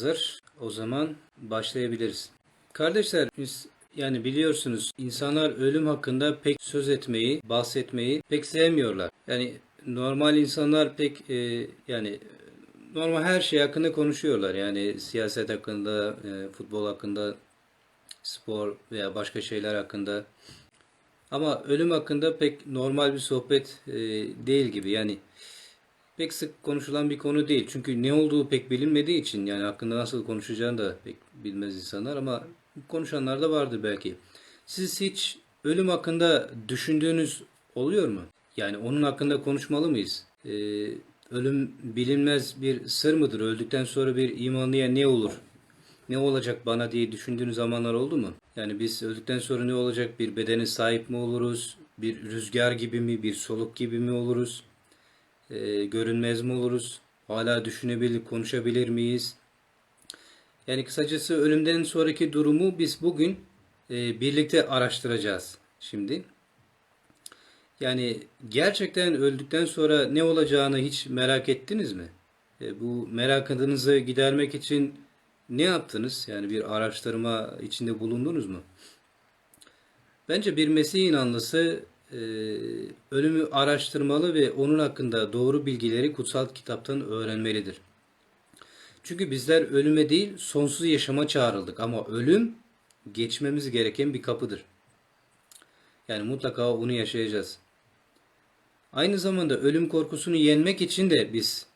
Hazır. O zaman başlayabiliriz. Kardeşler biz yani biliyorsunuz insanlar ölüm hakkında pek söz etmeyi, bahsetmeyi pek sevmiyorlar. Yani normal insanlar pek e, yani normal her şey hakkında konuşuyorlar. Yani siyaset hakkında, e, futbol hakkında, spor veya başka şeyler hakkında. Ama ölüm hakkında pek normal bir sohbet e, değil gibi. Yani pek sık konuşulan bir konu değil. Çünkü ne olduğu pek bilinmediği için yani hakkında nasıl konuşacağını da pek bilmez insanlar ama konuşanlar da vardır belki. Siz hiç ölüm hakkında düşündüğünüz oluyor mu? Yani onun hakkında konuşmalı mıyız? Ee, ölüm bilinmez bir sır mıdır? Öldükten sonra bir imanlıya ne olur? Ne olacak bana diye düşündüğünüz zamanlar oldu mu? Yani biz öldükten sonra ne olacak? Bir bedene sahip mi oluruz? Bir rüzgar gibi mi? Bir soluk gibi mi oluruz? E, görünmez mi oluruz? Hala düşünebilir, konuşabilir miyiz? Yani kısacası ölümden sonraki durumu biz bugün e, birlikte araştıracağız şimdi. Yani gerçekten öldükten sonra ne olacağını hiç merak ettiniz mi? E, bu merakınızı gidermek için ne yaptınız? Yani bir araştırma içinde bulundunuz mu? Bence bir Mesih inanlısı e, ölümü araştırmalı ve onun hakkında doğru bilgileri kutsal kitaptan öğrenmelidir. Çünkü bizler ölüme değil sonsuz yaşama çağrıldık ama ölüm geçmemiz gereken bir kapıdır. Yani mutlaka onu yaşayacağız. Aynı zamanda ölüm korkusunu yenmek için de biz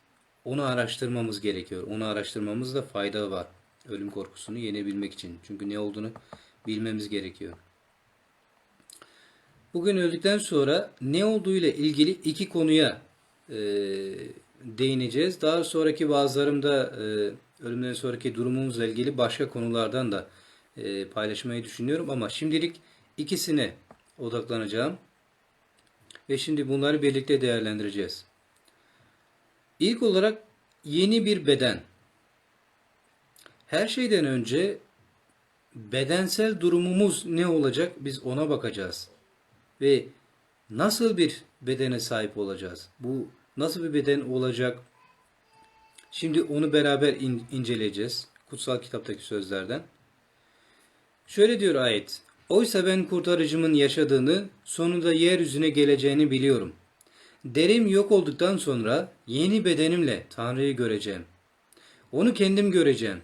onu araştırmamız gerekiyor. Onu araştırmamızda fayda var. Ölüm korkusunu yenebilmek için. Çünkü ne olduğunu bilmemiz gerekiyor. Bugün öldükten sonra ne olduğuyla ilgili iki konuya e, değineceğiz. Daha sonraki bazılarımda e, ölümden sonraki durumumuzla ilgili başka konulardan da e, paylaşmayı düşünüyorum. Ama şimdilik ikisine odaklanacağım. Ve şimdi bunları birlikte değerlendireceğiz. İlk olarak yeni bir beden. Her şeyden önce bedensel durumumuz ne olacak biz ona bakacağız ve nasıl bir bedene sahip olacağız? Bu nasıl bir beden olacak? Şimdi onu beraber in- inceleyeceğiz. Kutsal kitaptaki sözlerden. Şöyle diyor ayet. Oysa ben kurtarıcımın yaşadığını, sonunda yeryüzüne geleceğini biliyorum. Derim yok olduktan sonra yeni bedenimle Tanrı'yı göreceğim. Onu kendim göreceğim.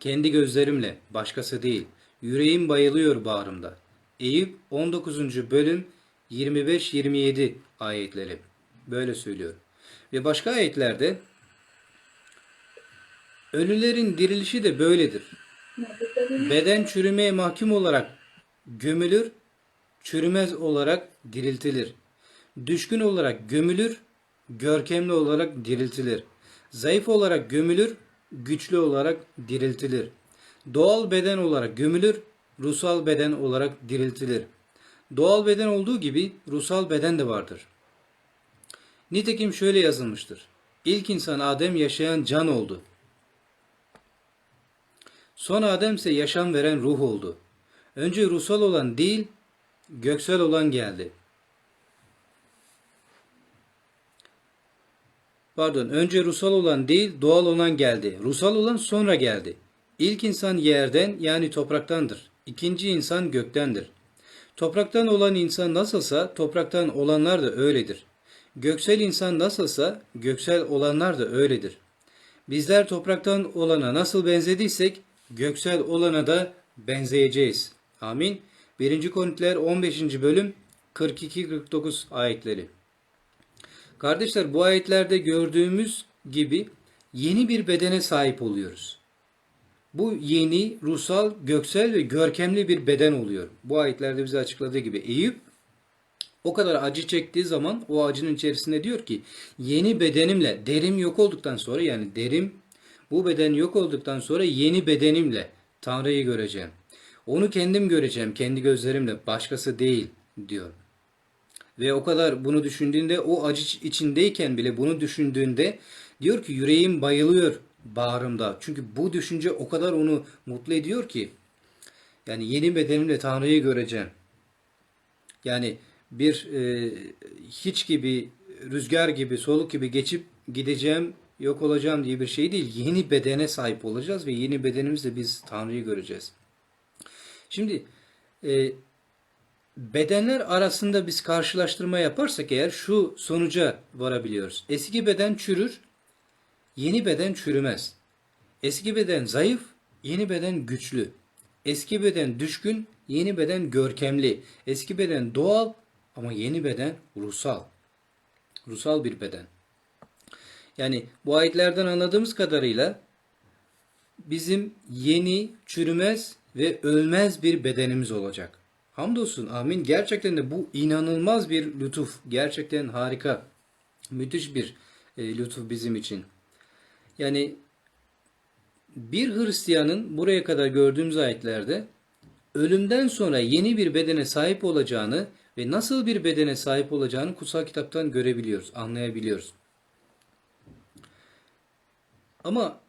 Kendi gözlerimle, başkası değil. Yüreğim bayılıyor bağrımda. Eyüp 19. bölüm 25-27 ayetleri böyle söylüyor. Ve başka ayetlerde ölülerin dirilişi de böyledir. Beden çürümeye mahkum olarak gömülür, çürümez olarak diriltilir. Düşkün olarak gömülür, görkemli olarak diriltilir. Zayıf olarak gömülür, güçlü olarak diriltilir. Doğal beden olarak gömülür, ruhsal beden olarak diriltilir. Doğal beden olduğu gibi ruhsal beden de vardır. Nitekim şöyle yazılmıştır. İlk insan Adem yaşayan can oldu. Son Adem ise yaşam veren ruh oldu. Önce ruhsal olan değil, göksel olan geldi. Pardon, önce ruhsal olan değil, doğal olan geldi. Ruhsal olan sonra geldi. İlk insan yerden yani topraktandır. İkinci insan göktendir. Topraktan olan insan nasılsa topraktan olanlar da öyledir. Göksel insan nasılsa göksel olanlar da öyledir. Bizler topraktan olana nasıl benzediysek göksel olana da benzeyeceğiz. Amin. 1. Korintiler 15. bölüm 42-49 ayetleri. Kardeşler bu ayetlerde gördüğümüz gibi yeni bir bedene sahip oluyoruz. Bu yeni, ruhsal, göksel ve görkemli bir beden oluyor. Bu ayetlerde bize açıkladığı gibi Eyüp o kadar acı çektiği zaman o acının içerisinde diyor ki yeni bedenimle derim yok olduktan sonra yani derim bu beden yok olduktan sonra yeni bedenimle Tanrı'yı göreceğim. Onu kendim göreceğim kendi gözlerimle başkası değil diyor. Ve o kadar bunu düşündüğünde o acı içindeyken bile bunu düşündüğünde diyor ki yüreğim bayılıyor bağrımda. Çünkü bu düşünce o kadar onu mutlu ediyor ki yani yeni bedenimle Tanrı'yı göreceğim. Yani bir e, hiç gibi rüzgar gibi soluk gibi geçip gideceğim yok olacağım diye bir şey değil. Yeni bedene sahip olacağız ve yeni bedenimizle biz Tanrı'yı göreceğiz. Şimdi e, bedenler arasında biz karşılaştırma yaparsak eğer şu sonuca varabiliyoruz. Eski beden çürür, yeni beden çürümez. Eski beden zayıf, yeni beden güçlü. Eski beden düşkün, yeni beden görkemli. Eski beden doğal ama yeni beden ruhsal. Ruhsal bir beden. Yani bu ayetlerden anladığımız kadarıyla bizim yeni, çürümez ve ölmez bir bedenimiz olacak. Hamdolsun amin. Gerçekten de bu inanılmaz bir lütuf. Gerçekten harika. Müthiş bir e, lütuf bizim için. Yani bir Hristiyanın buraya kadar gördüğümüz ayetlerde ölümden sonra yeni bir bedene sahip olacağını ve nasıl bir bedene sahip olacağını kutsal kitaptan görebiliyoruz, anlayabiliyoruz. Ama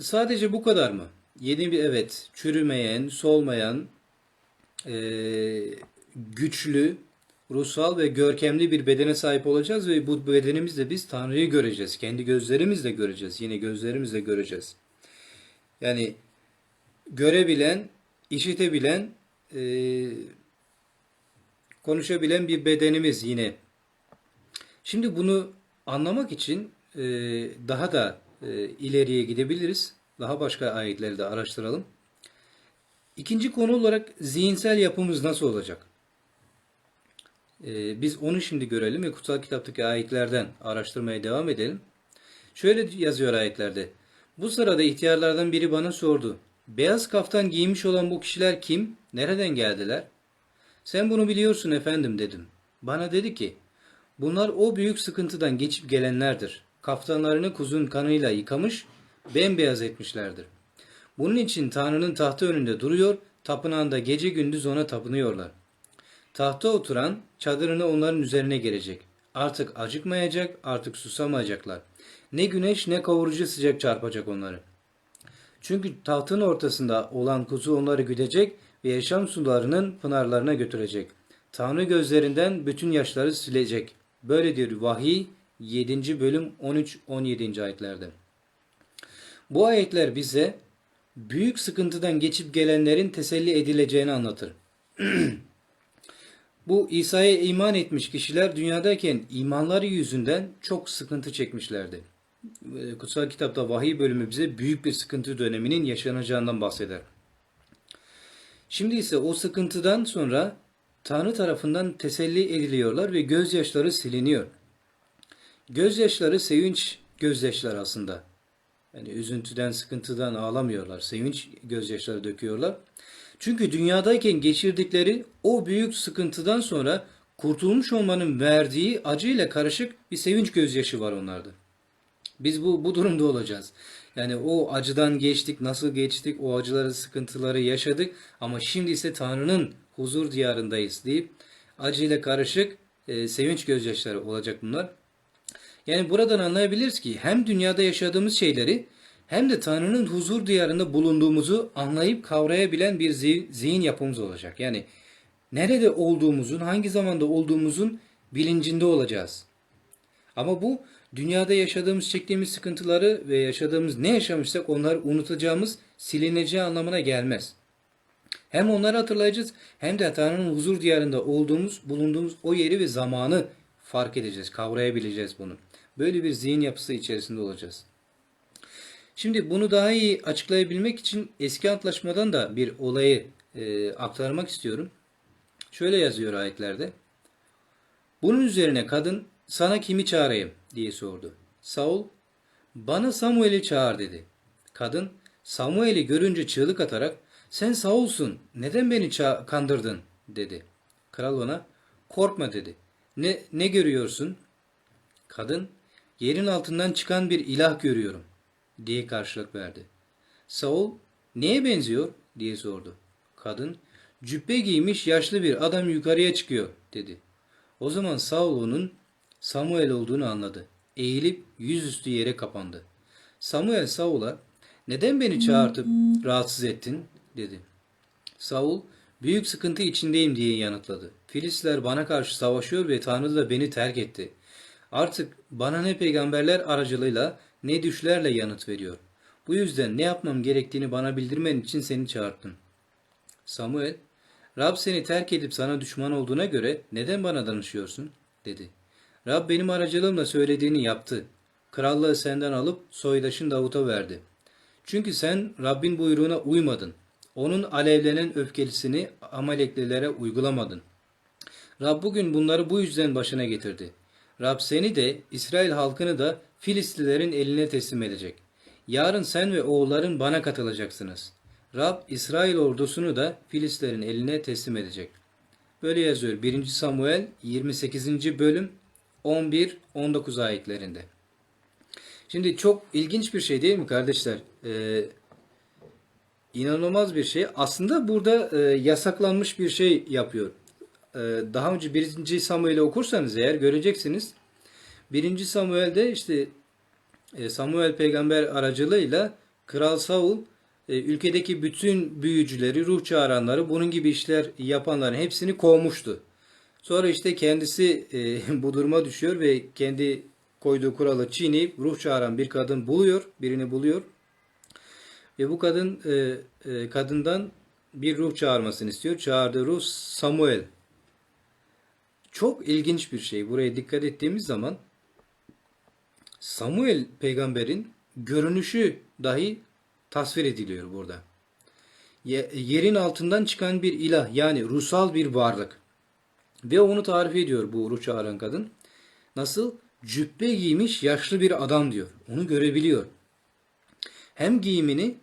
sadece bu kadar mı? Yeni bir evet, çürümeyen, solmayan, güçlü, ruhsal ve görkemli bir bedene sahip olacağız ve bu bedenimizle biz Tanrı'yı göreceğiz. Kendi gözlerimizle göreceğiz. Yine gözlerimizle göreceğiz. Yani görebilen, işitebilen, eee, konuşabilen bir bedenimiz yine. Şimdi bunu anlamak için e, daha da e, ileriye gidebiliriz. Daha başka ayetleri de araştıralım. İkinci konu olarak zihinsel yapımız nasıl olacak? E, biz onu şimdi görelim ve kutsal kitaptaki ayetlerden araştırmaya devam edelim. Şöyle yazıyor ayetlerde. Bu sırada ihtiyarlardan biri bana sordu. Beyaz kaftan giymiş olan bu kişiler kim? Nereden geldiler? Sen bunu biliyorsun efendim dedim. Bana dedi ki, bunlar o büyük sıkıntıdan geçip gelenlerdir. Kaftanlarını kuzun kanıyla yıkamış, bembeyaz etmişlerdir. Bunun için Tanrı'nın tahtı önünde duruyor, tapınağında gece gündüz ona tapınıyorlar. Tahta oturan çadırını onların üzerine gelecek. Artık acıkmayacak, artık susamayacaklar. Ne güneş ne kavurucu sıcak çarpacak onları. Çünkü tahtın ortasında olan kuzu onları güdecek ve yaşam sularının pınarlarına götürecek. Tanrı gözlerinden bütün yaşları silecek. Böyle diyor Vahiy 7. bölüm 13-17. ayetlerde. Bu ayetler bize büyük sıkıntıdan geçip gelenlerin teselli edileceğini anlatır. Bu İsa'ya iman etmiş kişiler dünyadayken imanları yüzünden çok sıkıntı çekmişlerdi. Kutsal kitapta vahiy bölümü bize büyük bir sıkıntı döneminin yaşanacağından bahseder. Şimdi ise o sıkıntıdan sonra Tanrı tarafından teselli ediliyorlar ve gözyaşları siliniyor. Gözyaşları sevinç gözyaşları aslında. Yani üzüntüden, sıkıntıdan ağlamıyorlar. Sevinç gözyaşları döküyorlar. Çünkü dünyadayken geçirdikleri o büyük sıkıntıdan sonra kurtulmuş olmanın verdiği acıyla karışık bir sevinç gözyaşı var onlarda. Biz bu bu durumda olacağız. Yani o acıdan geçtik, nasıl geçtik, o acıları, sıkıntıları yaşadık ama şimdi ise Tanrı'nın huzur diyarındayız deyip acıyla karışık e, sevinç gözyaşları olacak bunlar. Yani buradan anlayabiliriz ki hem dünyada yaşadığımız şeyleri hem de Tanrı'nın huzur diyarında bulunduğumuzu anlayıp kavrayabilen bir zi- zihin yapımız olacak. Yani nerede olduğumuzun, hangi zamanda olduğumuzun bilincinde olacağız. Ama bu dünyada yaşadığımız, çektiğimiz sıkıntıları ve yaşadığımız ne yaşamışsak onları unutacağımız, silineceği anlamına gelmez. Hem onları hatırlayacağız hem de Tanrı'nın huzur diyarında olduğumuz, bulunduğumuz o yeri ve zamanı fark edeceğiz, kavrayabileceğiz bunu. Böyle bir zihin yapısı içerisinde olacağız. Şimdi bunu daha iyi açıklayabilmek için eski antlaşmadan da bir olayı e, aktarmak istiyorum. Şöyle yazıyor ayetlerde. Bunun üzerine kadın sana kimi çağırayım diye sordu. Saul bana Samuel'i çağır dedi. Kadın Samuel'i görünce çığlık atarak sen Saul'sun neden beni kandırdın dedi. Kral ona korkma dedi. Ne, ne görüyorsun? Kadın yerin altından çıkan bir ilah görüyorum diye karşılık verdi. Saul neye benziyor diye sordu. Kadın cübbe giymiş yaşlı bir adam yukarıya çıkıyor dedi. O zaman Saul onun Samuel olduğunu anladı. Eğilip yüzüstü yere kapandı. Samuel Saul'a neden beni çağırtıp rahatsız ettin dedi. Saul büyük sıkıntı içindeyim diye yanıtladı. Filistler bana karşı savaşıyor ve Tanrı da beni terk etti. Artık bana ne peygamberler aracılığıyla ne düşlerle yanıt veriyor. Bu yüzden ne yapmam gerektiğini bana bildirmen için seni çağırttım. Samuel, Rab seni terk edip sana düşman olduğuna göre neden bana danışıyorsun? dedi. Rab benim aracılığımla söylediğini yaptı. Krallığı senden alıp soydaşın Davut'a verdi. Çünkü sen Rabbin buyruğuna uymadın. Onun alevlenen öfkelisini Amaleklilere uygulamadın. Rab bugün bunları bu yüzden başına getirdi. Rab seni de İsrail halkını da Filistlilerin eline teslim edecek. Yarın sen ve oğulların bana katılacaksınız. Rab İsrail ordusunu da Filistlerin eline teslim edecek. Böyle yazıyor 1. Samuel 28. bölüm 11-19 ayetlerinde. Şimdi çok ilginç bir şey değil mi kardeşler? Ee, inanılmaz bir şey. Aslında burada e, yasaklanmış bir şey yapıyor. Ee, daha önce 1. Samuel'i okursanız eğer göreceksiniz. 1. Samuel'de işte e, Samuel peygamber aracılığıyla Kral Saul e, ülkedeki bütün büyücüleri, ruh çağıranları, bunun gibi işler yapanların hepsini kovmuştu. Sonra işte kendisi e, bu duruma düşüyor ve kendi koyduğu kuralı çiğneyip ruh çağıran bir kadın buluyor, birini buluyor. Ve bu kadın kadından bir ruh çağırmasını istiyor. Çağırdığı ruh Samuel. Çok ilginç bir şey. Buraya dikkat ettiğimiz zaman Samuel peygamberin görünüşü dahi tasvir ediliyor burada. Ye- Yerin altından çıkan bir ilah yani ruhsal bir varlık. Ve onu tarif ediyor bu ruh çağıran kadın. Nasıl? Cübbe giymiş yaşlı bir adam diyor. Onu görebiliyor. Hem giyimini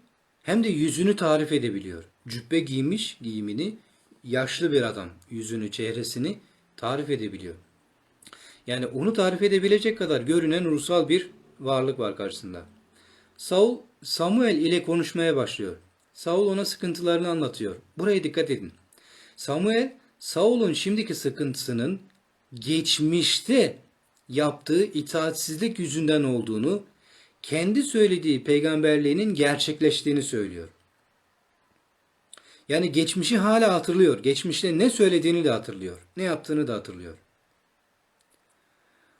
hem de yüzünü tarif edebiliyor. Cübbe giymiş giyimini yaşlı bir adam yüzünü, çehresini tarif edebiliyor. Yani onu tarif edebilecek kadar görünen ruhsal bir varlık var karşısında. Saul Samuel ile konuşmaya başlıyor. Saul ona sıkıntılarını anlatıyor. Buraya dikkat edin. Samuel Saul'un şimdiki sıkıntısının geçmişte yaptığı itaatsizlik yüzünden olduğunu, kendi söylediği peygamberliğinin gerçekleştiğini söylüyor. Yani geçmişi hala hatırlıyor. Geçmişte ne söylediğini de hatırlıyor. Ne yaptığını da hatırlıyor.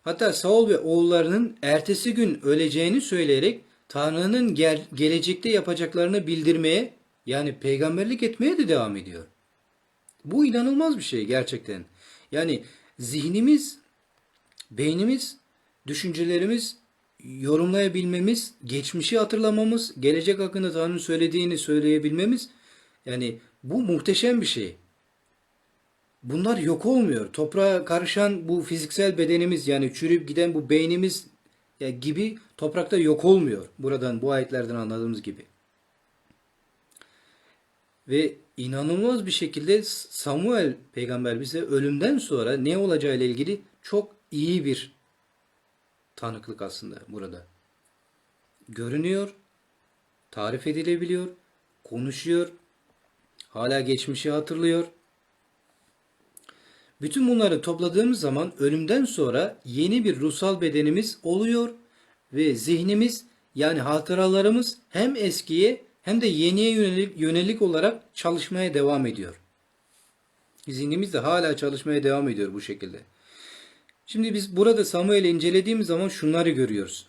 Hatta Saul ve oğullarının ertesi gün öleceğini söyleyerek Tanrı'nın gel- gelecekte yapacaklarını bildirmeye yani peygamberlik etmeye de devam ediyor. Bu inanılmaz bir şey gerçekten. Yani zihnimiz, beynimiz, düşüncelerimiz, yorumlayabilmemiz, geçmişi hatırlamamız, gelecek hakkında Tanrı'nın söylediğini söyleyebilmemiz yani bu muhteşem bir şey. Bunlar yok olmuyor. Toprağa karışan bu fiziksel bedenimiz yani çürüyüp giden bu beynimiz gibi toprakta yok olmuyor. Buradan bu ayetlerden anladığımız gibi. Ve inanılmaz bir şekilde Samuel peygamber bize ölümden sonra ne olacağıyla ilgili çok iyi bir tanıklık aslında burada. Görünüyor, tarif edilebiliyor, konuşuyor, hala geçmişi hatırlıyor. Bütün bunları topladığımız zaman ölümden sonra yeni bir ruhsal bedenimiz oluyor ve zihnimiz yani hatıralarımız hem eskiye hem de yeniye yönelik, yönelik olarak çalışmaya devam ediyor. Zihnimiz de hala çalışmaya devam ediyor bu şekilde. Şimdi biz burada Samuel'i incelediğimiz zaman şunları görüyoruz.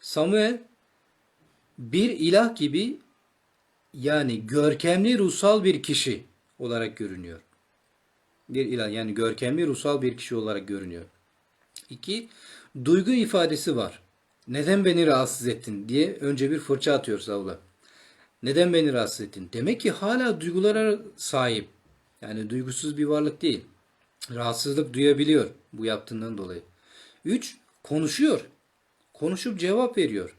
Samuel bir ilah gibi yani görkemli ruhsal bir kişi olarak görünüyor. Bir ilah yani görkemli ruhsal bir kişi olarak görünüyor. İki, duygu ifadesi var. Neden beni rahatsız ettin diye önce bir fırça atıyor Saul'a. Neden beni rahatsız ettin? Demek ki hala duygulara sahip. Yani duygusuz bir varlık değil. Rahatsızlık duyabiliyor bu yaptığından dolayı. Üç, konuşuyor. Konuşup cevap veriyor.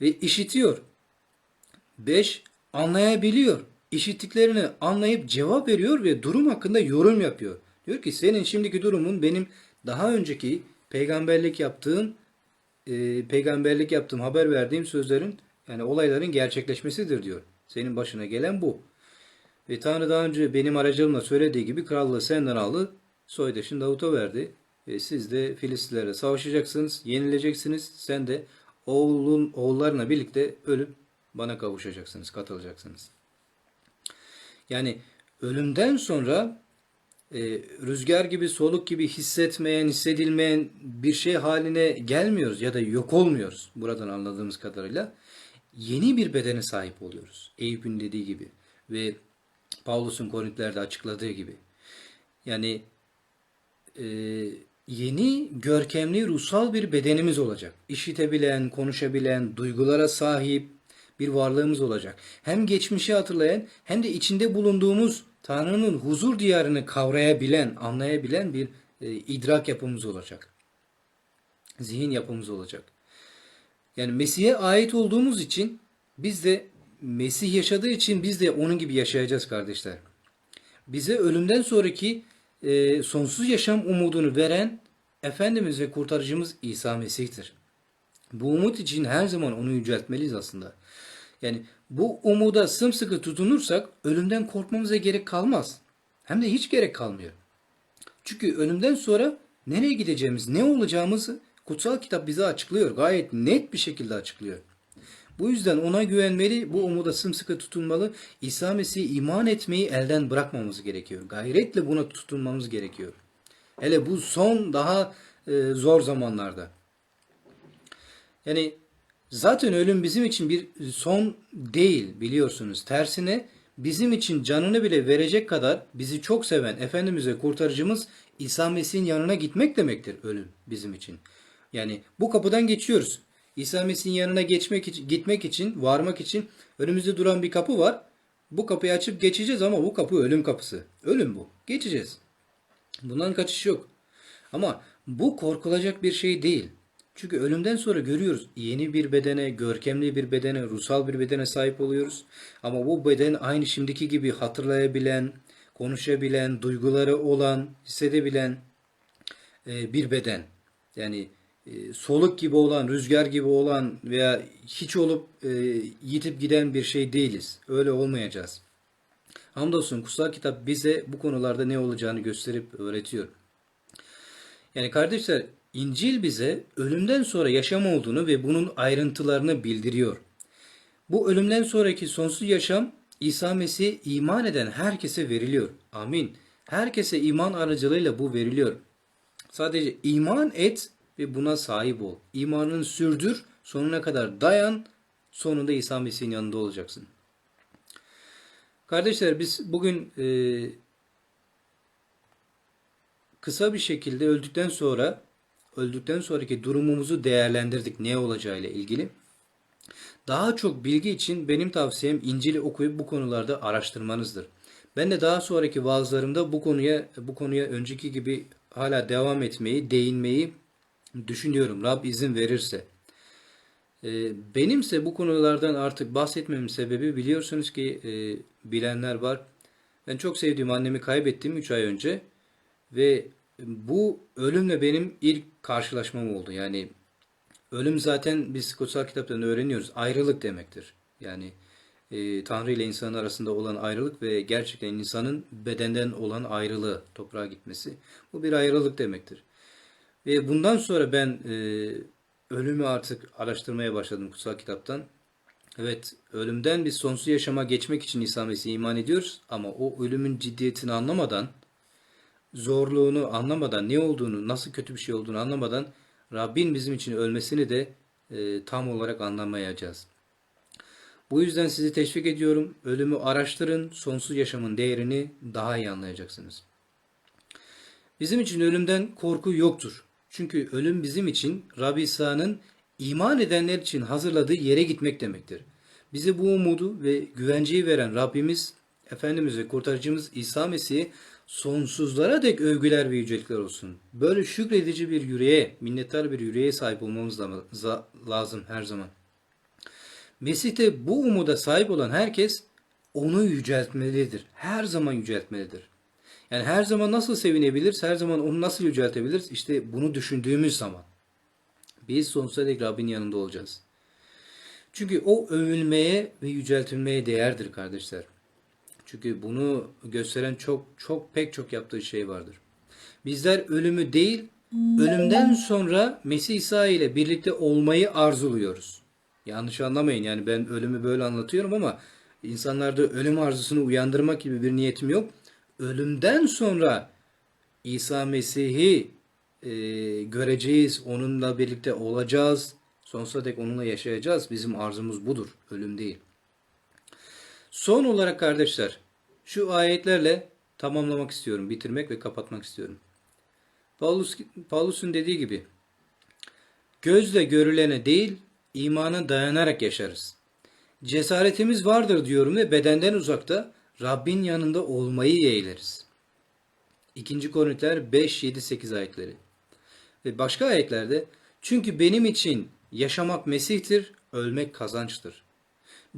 Ve işitiyor. Beş, anlayabiliyor. İşittiklerini anlayıp cevap veriyor ve durum hakkında yorum yapıyor. Diyor ki senin şimdiki durumun benim daha önceki peygamberlik yaptığım e, peygamberlik yaptığım haber verdiğim sözlerin yani olayların gerçekleşmesidir diyor. Senin başına gelen bu. Ve Tanrı daha önce benim aracılığımla söylediği gibi krallığı senden aldı. Soydaşın Davut'a verdi. Ve siz de Filistlilere savaşacaksınız, yenileceksiniz. Sen de oğlun oğullarına birlikte ölüp bana kavuşacaksınız, katılacaksınız. Yani ölümden sonra e, rüzgar gibi, soluk gibi hissetmeyen, hissedilmeyen bir şey haline gelmiyoruz ya da yok olmuyoruz buradan anladığımız kadarıyla. Yeni bir bedene sahip oluyoruz. Eyüp'ün dediği gibi ve Paulus'un Korintlerde açıkladığı gibi. Yani e, yeni görkemli ruhsal bir bedenimiz olacak. İşitebilen, konuşabilen, duygulara sahip bir varlığımız olacak. Hem geçmişi hatırlayan hem de içinde bulunduğumuz Tanrı'nın huzur diyarını kavrayabilen, anlayabilen bir e, idrak yapımız olacak. Zihin yapımız olacak. Yani Mesih'e ait olduğumuz için biz de Mesih yaşadığı için biz de onun gibi yaşayacağız kardeşler. Bize ölümden sonraki e, sonsuz yaşam umudunu veren Efendimiz ve kurtarıcımız İsa Mesih'tir. Bu umut için her zaman onu yüceltmeliyiz aslında. Yani bu umuda sımsıkı tutunursak ölümden korkmamıza gerek kalmaz. Hem de hiç gerek kalmıyor. Çünkü ölümden sonra nereye gideceğimiz, ne olacağımızı kutsal kitap bize açıklıyor. Gayet net bir şekilde açıklıyor. Bu yüzden ona güvenmeli, bu umuda sımsıkı tutunmalı. İsa Mesih'e iman etmeyi elden bırakmamız gerekiyor. Gayretle buna tutunmamız gerekiyor. Hele bu son daha e, zor zamanlarda. Yani zaten ölüm bizim için bir son değil biliyorsunuz. Tersine bizim için canını bile verecek kadar bizi çok seven Efendimiz ve kurtarıcımız İsa Mesih'in yanına gitmek demektir ölüm bizim için. Yani bu kapıdan geçiyoruz. İsa Mesih'in yanına geçmek için, gitmek için, varmak için önümüzde duran bir kapı var. Bu kapıyı açıp geçeceğiz ama bu kapı ölüm kapısı. Ölüm bu. Geçeceğiz. Bundan kaçış yok. Ama bu korkulacak bir şey değil. Çünkü ölümden sonra görüyoruz yeni bir bedene, görkemli bir bedene, ruhsal bir bedene sahip oluyoruz. Ama bu beden aynı şimdiki gibi hatırlayabilen, konuşabilen, duyguları olan, hissedebilen e, bir beden. Yani e, soluk gibi olan, rüzgar gibi olan veya hiç olup e, yitip giden bir şey değiliz. Öyle olmayacağız. Hamdolsun kutsal kitap bize bu konularda ne olacağını gösterip öğretiyor. Yani kardeşler İncil bize ölümden sonra yaşam olduğunu ve bunun ayrıntılarını bildiriyor. Bu ölümden sonraki sonsuz yaşam İsa Mesih'e iman eden herkese veriliyor. Amin. Herkese iman aracılığıyla bu veriliyor. Sadece iman et ve buna sahip ol. İmanını sürdür, sonuna kadar dayan, sonunda İsa Mesih'in yanında olacaksın. Kardeşler biz bugün e, kısa bir şekilde öldükten sonra öldükten sonraki durumumuzu değerlendirdik ne olacağıyla ilgili. Daha çok bilgi için benim tavsiyem İncil'i okuyup bu konularda araştırmanızdır. Ben de daha sonraki vaazlarımda bu konuya bu konuya önceki gibi hala devam etmeyi, değinmeyi düşünüyorum. Rab izin verirse. Ee, benimse bu konulardan artık bahsetmemin sebebi biliyorsunuz ki e, bilenler var. Ben çok sevdiğim annemi kaybettim 3 ay önce ve bu ölümle benim ilk karşılaşmam oldu. Yani ölüm zaten biz kutsal kitaptan öğreniyoruz. Ayrılık demektir. Yani e, Tanrı ile insan arasında olan ayrılık ve gerçekten insanın bedenden olan ayrılığı, toprağa gitmesi. Bu bir ayrılık demektir. Ve bundan sonra ben e, ölümü artık araştırmaya başladım kutsal kitaptan. Evet, ölümden biz sonsuz yaşama geçmek için İsa Mesih'e iman ediyoruz ama o ölümün ciddiyetini anlamadan, zorluğunu anlamadan, ne olduğunu, nasıl kötü bir şey olduğunu anlamadan Rabbin bizim için ölmesini de e, tam olarak anlamayacağız. Bu yüzden sizi teşvik ediyorum. Ölümü araştırın, sonsuz yaşamın değerini daha iyi anlayacaksınız. Bizim için ölümden korku yoktur. Çünkü ölüm bizim için Rabbi İsa'nın iman edenler için hazırladığı yere gitmek demektir. Bize bu umudu ve güvenceyi veren Rabbimiz, Efendimiz ve Kurtarıcımız İsa Mesih'e sonsuzlara dek övgüler ve yücelikler olsun. Böyle şükredici bir yüreğe, minnettar bir yüreğe sahip olmamız lazım her zaman. Mesih'te bu umuda sahip olan herkes onu yüceltmelidir. Her zaman yüceltmelidir. Yani her zaman nasıl sevinebiliriz? Her zaman onu nasıl yüceltebiliriz? İşte bunu düşündüğümüz zaman. Biz sonsuza dek Rabbin yanında olacağız. Çünkü o övülmeye ve yüceltilmeye değerdir kardeşler. Çünkü bunu gösteren çok çok pek çok yaptığı şey vardır. Bizler ölümü değil, ölümden sonra Mesih İsa ile birlikte olmayı arzuluyoruz. Yanlış anlamayın yani ben ölümü böyle anlatıyorum ama insanlarda ölüm arzusunu uyandırmak gibi bir niyetim yok ölümden sonra İsa Mesih'i e, göreceğiz, onunla birlikte olacağız, sonsuza dek onunla yaşayacağız. Bizim arzumuz budur, ölüm değil. Son olarak kardeşler, şu ayetlerle tamamlamak istiyorum, bitirmek ve kapatmak istiyorum. Paulus, Paulus'un dediği gibi, gözle görülene değil, imana dayanarak yaşarız. Cesaretimiz vardır diyorum ve bedenden uzakta Rabbin yanında olmayı yeğleriz. 2. Korintiler 5, 7, 8 ayetleri. Ve başka ayetlerde çünkü benim için yaşamak Mesih'tir, ölmek kazançtır.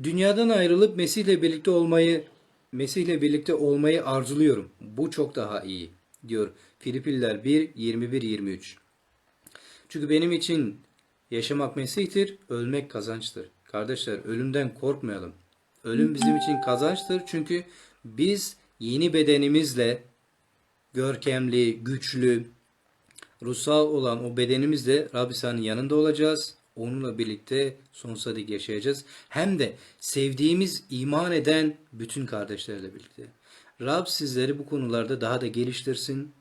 Dünyadan ayrılıp Mesih'le birlikte olmayı Mesih'le birlikte olmayı arzuluyorum. Bu çok daha iyi diyor Filipililer 1 21 23. Çünkü benim için yaşamak Mesih'tir, ölmek kazançtır. Kardeşler ölümden korkmayalım. Ölüm bizim için kazançtır çünkü biz yeni bedenimizle görkemli, güçlü, ruhsal olan o bedenimizle Rabbi İsa'nın yanında olacağız. Onunla birlikte sonsuza dek yaşayacağız. Hem de sevdiğimiz, iman eden bütün kardeşlerle birlikte. Rab sizleri bu konularda daha da geliştirsin.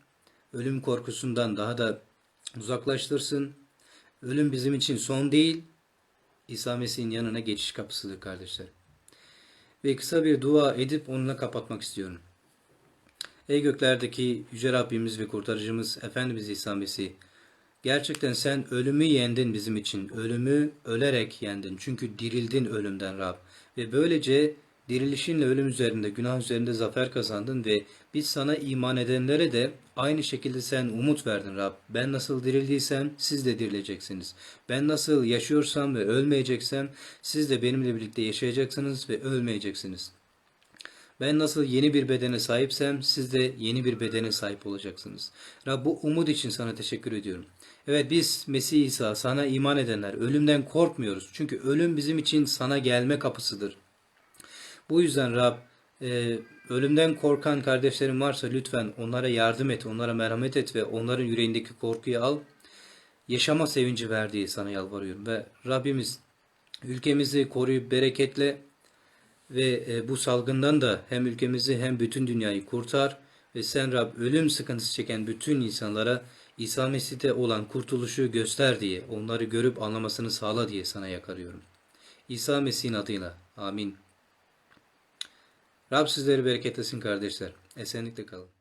Ölüm korkusundan daha da uzaklaştırsın. Ölüm bizim için son değil. İsa Mesih'in yanına geçiş kapısıdır kardeşler. Ve kısa bir dua edip onunla kapatmak istiyorum. Ey göklerdeki Yüce Rabbimiz ve Kurtarıcımız Efendimiz İsa Mesih, gerçekten sen ölümü yendin bizim için. Ölümü ölerek yendin. Çünkü dirildin ölümden Rab. Ve böylece dirilişinle ölüm üzerinde, günah üzerinde zafer kazandın ve biz sana iman edenlere de aynı şekilde sen umut verdin Rab. Ben nasıl dirildiysem siz de dirileceksiniz. Ben nasıl yaşıyorsam ve ölmeyeceksem siz de benimle birlikte yaşayacaksınız ve ölmeyeceksiniz. Ben nasıl yeni bir bedene sahipsem siz de yeni bir bedene sahip olacaksınız. Rab bu umut için sana teşekkür ediyorum. Evet biz Mesih İsa sana iman edenler ölümden korkmuyoruz. Çünkü ölüm bizim için sana gelme kapısıdır. Bu yüzden Rab e, ölümden korkan kardeşlerim varsa lütfen onlara yardım et, onlara merhamet et ve onların yüreğindeki korkuyu al. Yaşama sevinci verdiği sana yalvarıyorum ve Rabbimiz ülkemizi koruyup bereketle ve e, bu salgından da hem ülkemizi hem bütün dünyayı kurtar ve sen Rab ölüm sıkıntısı çeken bütün insanlara İsa Mesih'te olan kurtuluşu göster diye onları görüp anlamasını sağla diye sana yakarıyorum. İsa Mesih'in adıyla. Amin. Rab sizleri bereketlesin kardeşler. Esenlikle kalın.